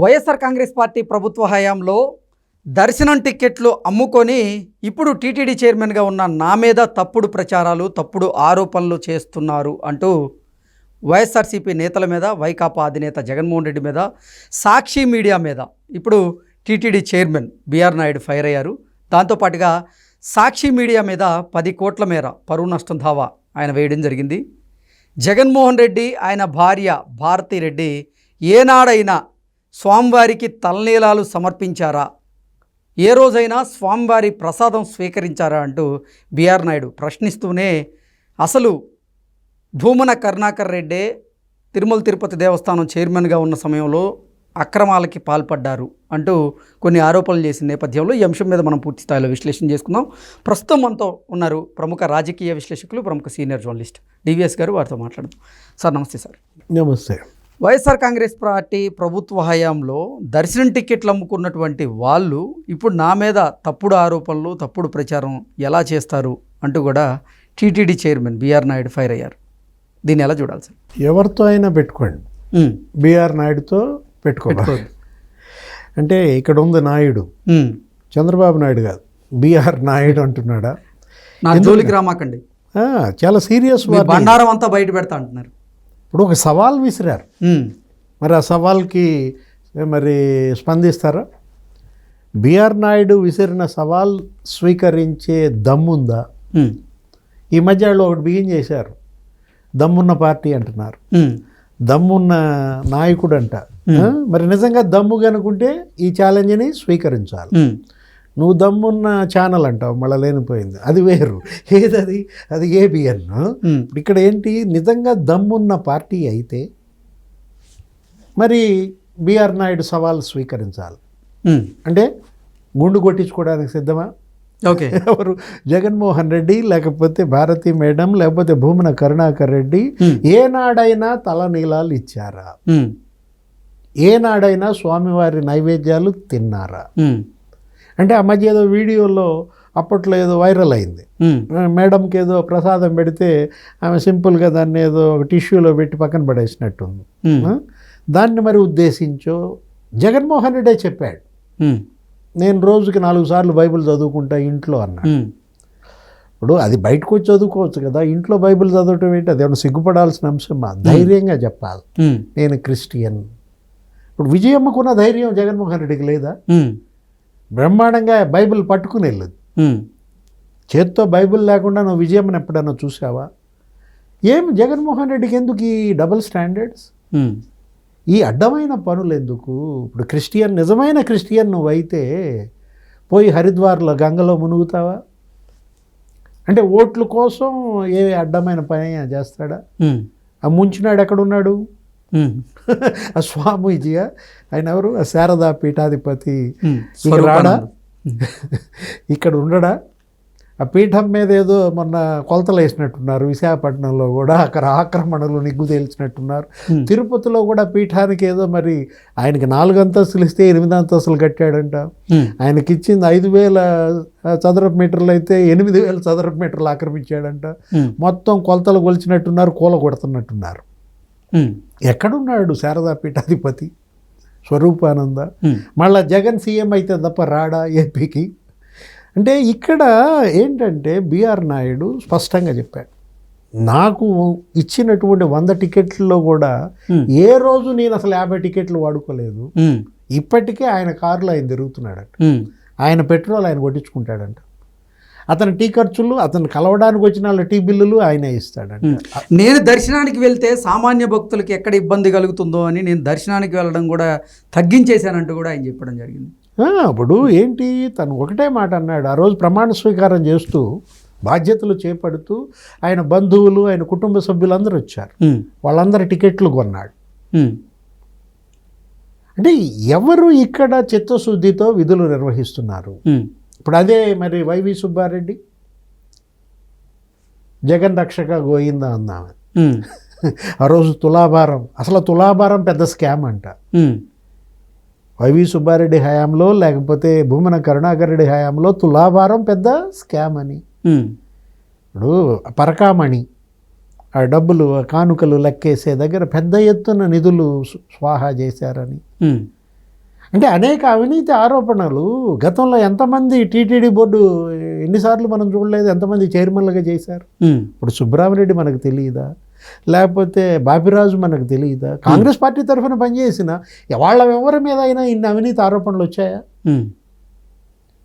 YSR Congress party ప్రభుత్వ హయాంలో దర్శనం టిక్కెట్లు అమ్ముకొని ఇప్పుడు టీటీడీ చైర్మన్గా ఉన్న నా మీద తప్పుడు ప్రచారాలు తప్పుడు ఆరోపణలు చేస్తున్నారు అంటూ వైఎస్ఆర్సీపీ నేతల మీద వైకాపా అధినేత జగన్మోహన్ రెడ్డి మీద సాక్షి మీడియా మీద ఇప్పుడు TTD chairman BR Naidu fire అయ్యారు. దాంతోపాటుగా సాక్షి మీడియా మీద పది కోట్ల మేర పరువు నష్టం దావా ఆయన వేయడం జరిగింది. జగన్మోహన్ రెడ్డి ఆయన భార్య భారతి రెడ్డి ఏనాడైనా స్వామివారికి తలనీలాలు సమర్పించారా? ఏ రోజైనా స్వామివారి ప్రసాదం స్వీకరించారా అంటూ బీఆర్ నాయుడు ప్రశ్నిస్తూనే అసలు భూమన కరుణాకర్ రెడ్డే తిరుమల తిరుపతి దేవస్థానం చైర్మన్గా ఉన్న సమయంలో అక్రమాలకి పాల్పడ్డారు అంటూ కొన్ని ఆరోపణలు చేసిన నేపథ్యంలో ఈ అంశం మీద మనం పూర్తి స్థాయిలో విశ్లేషణ చేసుకుందాం. ప్రస్తుతం మనతో ఉన్నారు ప్రముఖ రాజకీయ విశ్లేషకులు ప్రముఖ సీనియర్ జర్నలిస్ట్ డివిఎస్ గారు వారితో మాట్లాడదాం. సార్ నమస్తే సార్. నమస్తే. వైఎస్ఆర్ కాంగ్రెస్ పార్టీ ప్రభుత్వ హయాంలో దర్శనం టిక్కెట్లు అమ్ముకున్నటువంటి వాళ్ళు ఇప్పుడు నా మీద తప్పుడు ఆరోపణలు తప్పుడు ప్రచారం ఎలా చేస్తారు అంటూ కూడా TTD chairman BR Naidu fire అయ్యారు. దీన్ని ఎలా చూడాలి సార్? ఎవరితో అయినా పెట్టుకోండి. బీఆర్ నాయుడుతో పెట్టుకోవద్దు. అంటే ఇక్కడ ఉంది నాయుడు. చంద్రబాబు నాయుడు కాదు. బీఆర్ నాయుడు అంటున్నాడా? నా జోలికి రామాకండి. చాలా సీరియస్ బండారం అంతా బయట పెడతా అంటున్నారు. ఇప్పుడు ఒక సవాల్ విసిరారు. మరి ఆ సవాల్కి మరి స్పందిస్తారా? బీఆర్ నాయుడు విసిరిన సవాల్ స్వీకరించే దమ్ముందా? ఈ మధ్య వాళ్ళు ఒకటి బిగిన్ చేశారు. దమ్మున్న పార్టీ అంటున్నారు. దమ్మున్న నాయకుడు అంట? మరి నిజంగా దమ్ము కనుకుంటే ఈ ఛాలెంజ్ని స్వీకరించాలి. నువ్వు దమ్మున్న ఛానల్ అంటావు మళ్ళీ లేనిపోయింది. అది వేరు. ఏదది? అది ఏబిఎన్ ఇక్కడ ఏంటి? నిజంగా దమ్మున్న పార్టీ అయితే మరి బీఆర్ నాయుడు సవాల్ స్వీకరించాలి. అంటే గుండు కొట్టించుకోవడానికి సిద్ధమా? ఓకే. ఎవరు? జగన్మోహన్ రెడ్డి లేకపోతే భారతి మేడం లేకపోతే భూమన కరుణాకర్ రెడ్డి ఏనాడైనా తలనీలాలు ఇచ్చారా? ఏనాడైనా స్వామివారి నైవేద్యాలు తిన్నారా? అంటే ఆ మధ్య ఏదో వీడియోలో అప్పట్లో ఏదో వైరల్ అయింది. మేడంకి ఏదో ప్రసాదం పెడితే ఆమె సింపుల్గా దాన్ని ఏదో ఒక టిష్యూలో పెట్టి పక్కన పడేసినట్టుంది? దాన్ని మరి ఉద్దేశించో జగన్మోహన్ రెడ్డే చెప్పాడు. నేను రోజుకి నాలుగు సార్లు బైబిల్ చదువుకుంటా ఇంట్లో అన్నాడు. ఉమ్, ఇప్పుడు అది బయటకు వచ్చి చదువుకోవచ్చు కదా ఇంట్లో బైబిల్ చదవటం ఏంటి? అది ఏమైనా సిగ్గుపడాల్సిన అంశమా? ధైర్యంగా చెప్పాలి. నేను క్రిస్టియన్. ఇప్పుడు విజయమ్మకున్న ధైర్యం జగన్మోహన్ రెడ్డికి లేదా? బ్రహ్మాండంగా బైబిల్ పట్టుకుని వెళ్ళదు. చేత్తో బైబిల్ లేకుండా నువ్వు విజయమ్మని ఎప్పుడన్నా చూసావా? ఏం జగన్మోహన్ రెడ్డికి ఎందుకు ఈ డబుల్ స్టాండర్డ్స్? ఈ అడ్డమైన పనులు ఎందుకు? ఇప్పుడు క్రిస్టియన్ నిజమైన క్రిస్టియన్ నువ్వైతే పోయి హరిద్వార్లో గంగలో మునుగుతావా? అంటే ఓట్ల కోసం ఏ అడ్డమైన పని చేస్తాడా? ఆ ముంచినాడు ఎక్కడున్నాడు? ఆ స్వామీజీగా ఆయన ఎవరు? ఆ శారదా పీఠాధిపతి. ఇక్కడ రాడా? స్వరూపానంద. ఇక్కడ ఉండడా? ఆ పీఠం మీద ఏదో మొన్న కొలతలు వేసినట్టున్నారు విశాఖపట్నంలో కూడా అక్కడ ఆక్రమణలు నిగ్గు తేల్చినట్టున్నారు. Hmm. తిరుపతిలో కూడా పీఠానికి ఏదో మరి ఆయనకి నాలుగు అంతస్తులు ఇస్తే ఎనిమిది అంతస్తులు కట్టాడంట. ఆయనకి ఇచ్చింది ఐదు వేల చదరపు మీటర్లు అయితే ఎనిమిది వేల చదరపు మీటర్లు ఆక్రమించాడంట. మొత్తం కొలతలు కొలిచినట్టున్నారు కూల కొడుతున్నట్టున్నారు. ఎక్కడున్నాడు శారదా పీఠాధిపతి? స్వరూపానంద. మళ్ళా జగన్ సీఎం అయితే తప్ప రాడా ఏపీకి? అంటే ఇక్కడ ఏంటంటే బీఆర్ నాయుడు స్పష్టంగా చెప్పాడు. నాకు ఇచ్చినటువంటి వంద టికెట్లలో కూడా. ఏ రోజు నేను అసలు యాభై టికెట్లు వాడుకోలేదు. ఇప్పటికే ఆయన కారులో ఆయన తిరుగుతున్నాడంట. ఆయన పెట్రోల్ ఆయన కొట్టించుకుంటాడంట. అతని టీ ఖర్చులు అతను కలవడానికి వచ్చిన వాళ్ళ టీ బిల్లులు ఆయనే ఇస్తాడంట. నేను దర్శనానికి వెళ్తే సామాన్య భక్తులకి ఎక్కడ ఇబ్బంది కలుగుతుందో అని నేను దర్శనానికి వెళ్ళడం కూడా తగ్గించేశానంటూ కూడా ఆయన చెప్పడం జరిగింది. అప్పుడు ఏంటి? తను ఒకటే మాట అన్నాడు. ఆ రోజు ప్రమాణ స్వీకారం చేస్తూ బాధ్యతలు చేపడుతూ ఆయన బంధువులు ఆయన కుటుంబ సభ్యులందరూ వచ్చారు. వాళ్ళందరి టికెట్లు కొన్నాడు. అంటే ఎవరు ఇక్కడ చిత్తశుద్ధితో విధులు నిర్వహిస్తున్నారు? ఇప్పుడు అదే మరి వైవి సుబ్బారెడ్డి. జగన్ రక్షక గోయిందా ఉమ్, ఆ రోజు తులాభారం అసలు తులాభారం పెద్ద స్కామ్ అంట. వైవి సుబ్బారెడ్డి హయాంలో లేకపోతే భూమన కరుణాకర్ రెడ్డి హయాంలో తులాభారం పెద్ద స్కామ్ అని. ఇప్పుడు పరకామణి ఆ డబ్బులు కానుకలు లెక్కేసే దగ్గర పెద్ద ఎత్తున నిధులు స్వాహా చేశారని. అంటే అనేక అవినీతి ఆరోపణలు. గతంలో ఎంతమంది టీటీడీ బోర్డు ఎన్నిసార్లు మనం చూడలేదు ఎంతమంది చైర్మన్లుగా చేశారు? ఇప్పుడు సుబ్బరామరెడ్డి మనకు తెలియదా లేకపోతే బాపిరాజు మనకు తెలియదా కాంగ్రెస్ పార్టీ తరఫున పనిచేసిన వాళ్ళ ఎవరి మీద అయినా ఇన్ని అవినీతి ఆరోపణలు వచ్చాయా?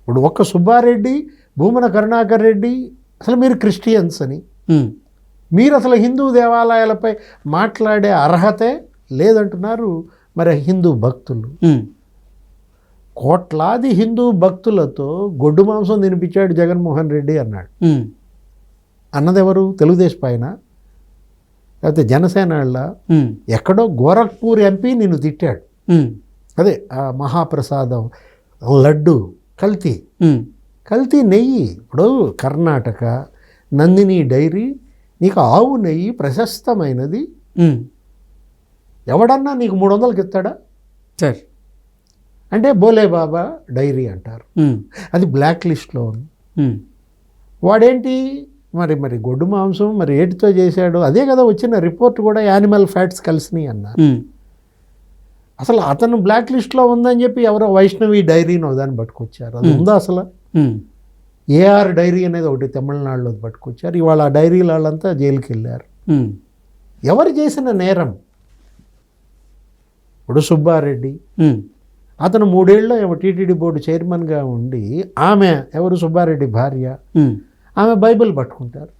ఇప్పుడు ఒక్క సుబ్బారెడ్డి భూమన కరుణాకర్ రెడ్డి అసలు మీరు క్రిస్టియన్స్ అని. మీరు అసలు హిందూ దేవాలయాలపై మాట్లాడే అర్హతే లేదంటున్నారు మరి హిందూ భక్తులు. కోట్లాది హిందూ భక్తులతో గొడ్డు మాంసం తినిపించాడు జగన్మోహన్ రెడ్డి అన్నాడు. అన్నదెవరు? తెలుగుదేశం పైన. లేకపోతే జనసేన వాళ్ళ ఎక్కడో గోరఖ్పూర్ ఎంపీ నిన్ను తిట్టాడు. అదే ఆ మహాప్రసాదం లడ్డు కల్తీ. కల్తీ నెయ్యి. ఇప్పుడు కర్ణాటక నందిని డైరీ నీకు ఆవు నెయ్యి ప్రశస్తమైనది. ఎవడన్నా నీకు మూడు వందలకి ఇస్తాడా? సార్. అంటే బోలే బాబా డైరీ అంటారు. అది బ్లాక్ లిస్ట్లో ఉంది. వాడేంటి? మరి మరి గొడ్డు మాంసం మరి ఏటితో చేశాడు? అదే కదా వచ్చిన రిపోర్ట్ కూడా యానిమల్ ఫ్యాట్స్ కలిసినాయి అన్నారు. ఉమ్, అసలు అతను బ్లాక్ లిస్ట్లో ఉందని చెప్పి ఎవరో వైష్ణవి డైరీని దాన్ని పట్టుకొచ్చారు. అది ఉందా అసలు? ఏఆర్ డైరీ అనేది ఒకటి తమిళనాడులో పట్టుకొచ్చారు. ఇవాళ ఆ డైరీల వాళ్ళంతా జైలుకి వెళ్ళారు. ఎవరు చేసిన నేరం? ఇప్పుడు సుబ్బారెడ్డి. అతను మూడేళ్ళు ఏమో టీటీడీ బోర్డు చైర్మన్గా ఉండి ఆమె ఎవరు? సుబ్బారెడ్డి భార్య. ఆమె బైబిల్ పట్టుకుంటారు.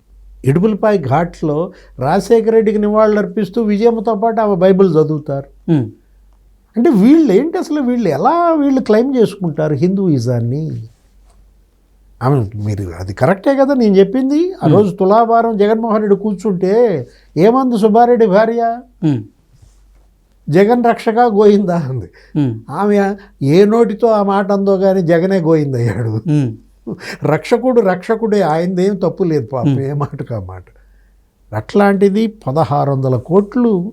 ఇడుపులపాయ ఘాట్లో రాజశేఖర రెడ్డికి నివాళులు అర్పిస్తూ విజయమ్మతో పాటు ఆమె బైబిల్ చదువుతారు. అంటే వీళ్ళు ఏంటి అసలు? వీళ్ళు ఎలా వీళ్ళు క్లెయిమ్ చేసుకుంటారు హిందూయిజాన్ని ఆమె మీరు అది కరెక్టే కదా నేను చెప్పింది. ఆ రోజు తులాభారం జగన్మోహన్ రెడ్డి కూర్చుంటే ఏమంది సుబ్బారెడ్డి భార్య? జగన్ రక్షగా గోయిందా అంది. ఆమె ఏ నోటితో ఆ మాట అందో కానీ జగనే గోయిందయ్యాడు. రక్షకుడు రక్షకుడే ఆయనదేం తప్పు లేదు పాపం ఏ మాటకు ఆ మాట. అట్లాంటిది పదహారు వందల కోట్లు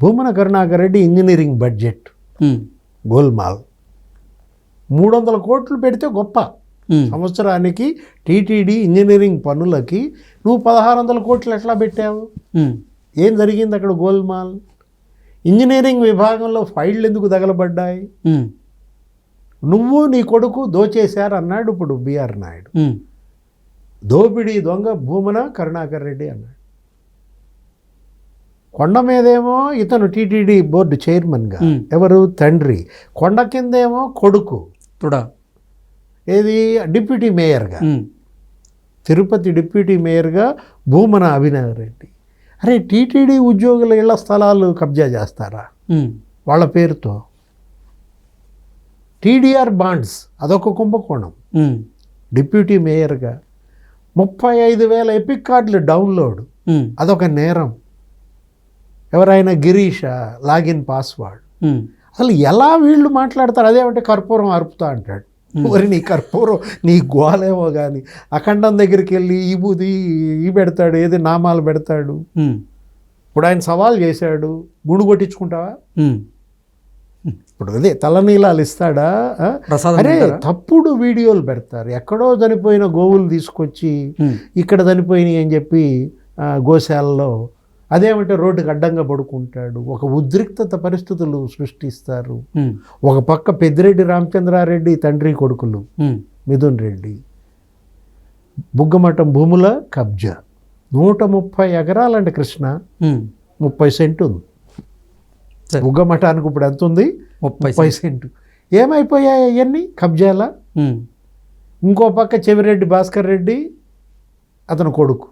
భూమన కరుణాకర్ రెడ్డి ఇంజనీరింగ్ బడ్జెట్. గోల్మాల్. మూడు వందల కోట్లు పెడితే గొప్ప. సంవత్సరానికి టీటీడీ ఇంజనీరింగ్ పనులకి నువ్వు పదహారు వందల కోట్లు ఎట్లా పెట్టావు? ఏం జరిగింది అక్కడ గోల్మాల్? ఇంజనీరింగ్ విభాగంలో ఫైళ్ళు ఎందుకు తగలబడ్డాయి? నువ్వు నీ కొడుకు దోచేశారు అన్నాడు ఇప్పుడు బిఆర్ నాయుడు. దోపిడీ దొంగ భూమన కరుణాకర్ రెడ్డి అన్నాడు. కొండ మీదేమో ఇతను టీటీడీ బోర్డు చైర్మన్గా. ఎవరు? తండ్రి. కొండ కిందేమో కొడుకు. తుడా. ఏది? డిప్యూటీ మేయర్గా. తిరుపతి డిప్యూటీ మేయర్గా భూమన అభినవ్ రెడ్డి అరే టీటీడీ ఉద్యోగుల ఇళ్ళ స్థలాలు కబ్జా చేస్తారా? వాళ్ళ పేరుతో. టీడీఆర్ బాండ్స్ అదొక కుంభకోణం. డిప్యూటీ మేయర్గా ముప్పై ఐదు వేల ఎపిక్ కార్డులు డౌన్లోడ్. అదొక నేరం. ఎవరైనా గిరీష లాగిన్ పాస్వర్డ్. అసలు ఎలా వీళ్ళు మాట్లాడతారు? అదేమంటే కర్పూరం అరుపుతా అంటాడు. మరి నీ కర్పూరం నీ గోలేమో కానీ అఖండం దగ్గరికి వెళ్ళి ఈ బుది ఈ పెడతాడు ఏది నామాలు పెడతాడు. ఇప్పుడు ఆయన సవాల్ చేశాడు గుండు కొట్టించుకుంటావా. ఇప్పుడు అదే తలనీలాలు ఇస్తాడా? అరే? తప్పుడు వీడియోలు పెడతారు. ఎక్కడో చనిపోయిన గోవులు తీసుకొచ్చి ఇక్కడ చనిపోయినాయి అని చెప్పి గోశాలలో అదేమంటే రోడ్డుకి అడ్డంగా పడుకుంటాడు. ఒక ఉద్రిక్తత పరిస్థితులు సృష్టిస్తారు. ఒక పక్క పెద్దిరెడ్డి రామచంద్రారెడ్డి తండ్రి కొడుకులు మిథున్ రెడ్డి. బుగ్గమఠం భూముల కబ్జా. నూట ముప్పై ఎకరాలంటే కృష్ణ. ముప్పై సెంటు ఉంది. బుగ్గమఠానికి ఇప్పుడు ఎంత ఉంది? ముప్పై సెంటు. ఏమైపోయాయి అవన్నీ? కబ్జాలా? ఇంకో పక్క చెవిరెడ్డి భాస్కర్ రెడ్డి అతను కొడుకు.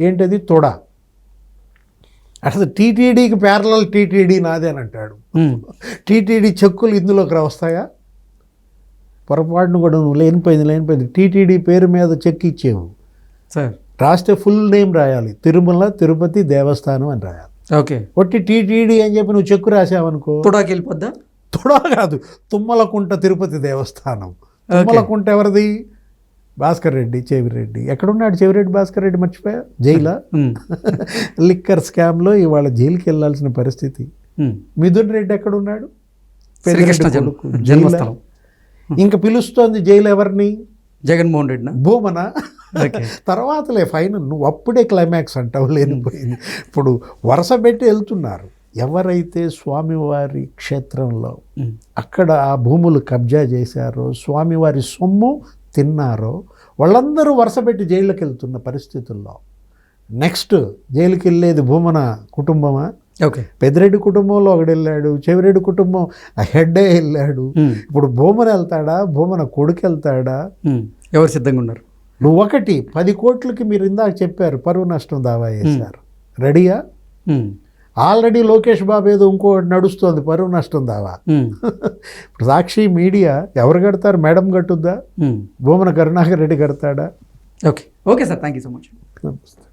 ఏంటది? తొడ. అసలు టీటీడీకి ప్యారలల్ టీటీడీ నాదే అని అంటాడు. ఉమ్, టీటీడీ చెక్కులు ఇందులోకి వస్తాయా పొరపాటును కూడా నువ్వు లేనిపోయింది లేనిపోయింది. టీటీడీ పేరు మీద చెక్ ఇచ్చేవు. సార్. రాస్తే ఫుల్ నేమ్ రాయాలి. తిరుమల తిరుపతి దేవస్థానం అని రాయాలి. ఓకే. ఒట్టి టీటీడీ అని చెప్పి నువ్వు చెక్కు రాసావనుకో తుడాకి వెళ్ళిపోద్దా? తొడ కాదు. తుమ్మలకుంట తిరుపతి దేవస్థానం. తుమ్మలకుంట ఎవరిది? భాస్కర్ రెడ్డి చెవిరెడ్డి. ఎక్కడున్నాడు చెవిరెడ్డి భాస్కర్ రెడ్డి? మర్చిపోయా? జైలా? లిక్కర్ స్కామ్లో ఇవాళ జైలుకి వెళ్ళాల్సిన పరిస్థితి. మిథున్ రెడ్డి ఎక్కడున్నాడు. జన్మస్థలం. ఇంకా పిలుస్తోంది జైలు ఎవరిని? జగన్మోహన్ రెడ్డినా? భూమన? తర్వాతలే ఫైనల్. నువ్వు అప్పుడే క్లైమాక్స్ అంటావు లేనిపోయింది. ఇప్పుడు వరుస పెట్టి వెళ్తున్నారు. ఎవరైతే స్వామివారి క్షేత్రంలో అక్కడ ఆ భూములు కబ్జా చేశారో స్వామివారి సొమ్ము తిన్నారో వాళ్ళందరూ వరుసపెట్టి జైళ్ళకి వెళ్తున్న పరిస్థితుల్లో నెక్స్ట్ జైలుకి వెళ్ళేది భూమన కుటుంబమా? ఓకే. పెద్దిరెడ్డి కుటుంబంలో ఒకడు వెళ్ళాడు చెవిరెడ్డి కుటుంబం ఆ హెడ్డే వెళ్ళాడు. ఇప్పుడు భూమన వెళ్తాడా భూమన కొడుకు వెళ్తాడా ఎవరు సిద్ధంగా ఉన్నారు? నువ్వు ఒకటి పది కోట్లకి మీరు ఇందాక చెప్పారు పరువు నష్టం దావా వేశారు రెడీయా? ఆల్రెడీ లోకేష్ బాబు ఏదో ఇంకోటి నడుస్తోంది పరువు నష్టం దావా. ఇప్పుడు సాక్షి మీడియా ఎవరు కడతారు? మేడం కట్టుద్దా. Bhumana Karunakar Reddy కడతాడా? Okay. Okay sir. Thank you so much. నమస్తే.